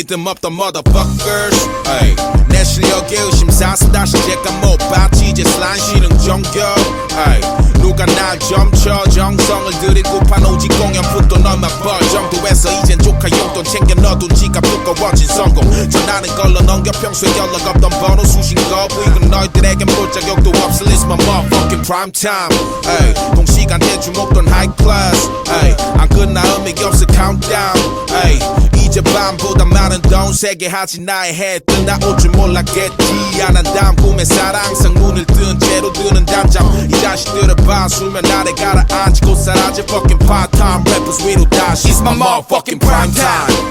믿음 없던 motherfuckers. 에이 내 실력에 의심사서 다시 제가 못 봤지. 이제 슬란 시는 정겨 에이 누가 날 점쳐. 정성을 들이고파 오직 공연부터 너만 벌 정도에서 이젠 조카 용돈 챙겨 넣어둔 지갑 두꺼워진 성공. 전하는 걸로 넘겨 평소에 연락 없던 번호 수신 거부 이건 너희들에겐 볼 자격도 없을 It's motherfucking prime time. 에이 동시간대 주목돈 high class 이제 밤보다 많은 돈 세게 하지 나의 해뜰 나올 줄 몰랐겠지. 안한 다음 꿈의 사랑상 눈을 뜬 채로 드는 담장 이 자식들을 봐 수면 아래 가라앉히고 사라져 fucking part-time rappers 위로 다시. It's my motherfucking prime time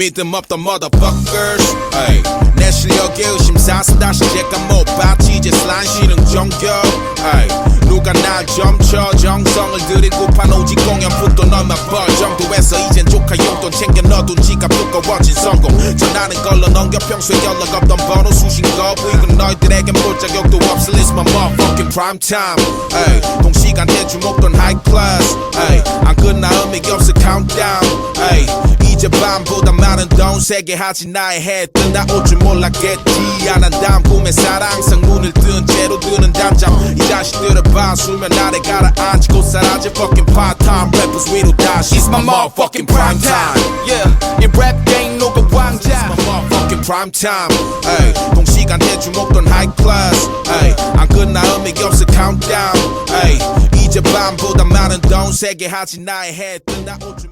믿음 없던 motherfuckers. 에이 내 실력에 의심사서 다시 제가 못 봤지 이제 슬란시는 정겨 에이 누가 날 점쳐 정성을 들이고파 오직 공연부터 너만 벌 정도에서 이젠 조카 용돈 챙겨 넣어둔 지갑 두꺼워진 성공 전하는 걸로 넘겨 평소에 연락 없던 번호 수신 거부 이건 너희들에겐 볼 자격도 없을 It's my motherfucking prime time. 동시간대 주목돈 high class 밤보다 많은 돈 세게 하지 나의 해뜰 나올 줄 몰랐겠지. 안한 다음 꿈의 사랑상 눈을 뜬 채로 드는 담장 이 자식들을 봐. 수면 아래 가라앉히고 사라져 fucking part-time. Rappers 위로 다시. It's my motherfucking prime time. Yeah, 이랩 게임 노가 왕자. It's my motherfucking prime time. 에이 동시간대 주목돈 high class. 에이 안 끝나 의미 없어 countdown. 에이 이제 밤보다 많은 돈 세게 하지 나의 해뜰 나올 줄